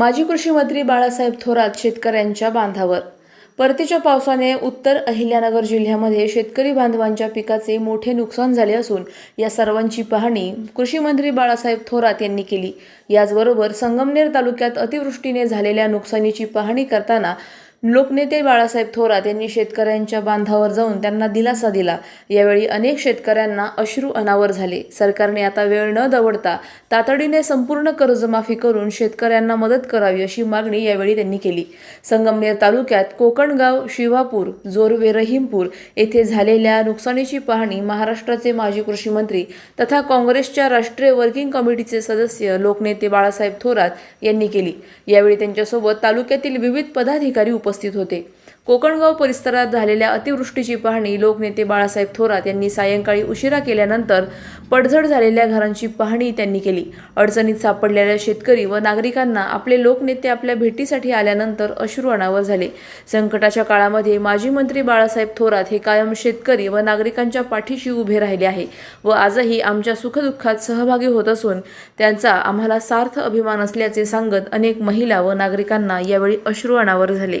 माजी कृषी मंत्री बाळासाहेब थोरात शेतकऱ्यांच्या बांधावर. परतीच्या पावसाने उत्तर अहिल्यानगर जिल्ह्यामध्ये शेतकरी बांधवांच्या पिकाचे मोठे नुकसान झाले असून या सर्वांची पाहणी कृषी मंत्री बाळासाहेब थोरात यांनी केली. याचबरोबर संगमनेर तालुक्यात अतिवृष्टीने झालेल्या नुकसानीची पाहणी करताना लोकनेते बाळासाहेब थोरात यांनी शेतकऱ्यांच्या बांधावर जाऊन त्यांना दिलासा दिला. यावेळी अनेक शेतकऱ्यांना अश्रू अनावर झाले. सरकारने आता वेळ न दवडता तातडीने संपूर्ण कर्जमाफी करून शेतकऱ्यांना मदत करावी अशी मागणी यावेळी त्यांनी केली. संगमनेर तालुक्यात कोकणगाव शिवापूर जोरवे रहीमपूर येथे झालेल्या नुकसानीची पाहणी महाराष्ट्राचे माजी कृषी मंत्री तथा काँग्रेसच्या राष्ट्रीय वर्किंग कमिटीचे सदस्य लोकनेते बाळासाहेब थोरात यांनी केली. यावेळी त्यांच्यासोबत तालुक्यातील विविध पदाधिकारी उपस्थित उपस्थित होते. कोकणगाव परिसरात झालेल्या अतिवृष्टीची पाहणी लोकनेते बाळासाहेब थोरात यांनी सायंकाळी उशिरा केल्यानंतर पडझड झालेल्या घरांची पाहणी त्यांनी केली. अडचणीत सापडलेल्या शेतकरी व नागरिकांना आपले लोकनेते आपल्या भेटीसाठी आल्यानंतर अश्रू अनावर झाले. संकटाच्या काळामध्ये माजी मंत्री बाळासाहेब थोरात हे कायम शेतकरी व नागरिकांच्या पाठीशी उभे राहिले आहे व आजही आमच्या सुखदुःखात सहभागी होत असून त्यांचा आम्हाला सार्थ अभिमान असल्याचे सांगत अनेक महिला व नागरिकांना यावेळी अश्रू अनावर झाले.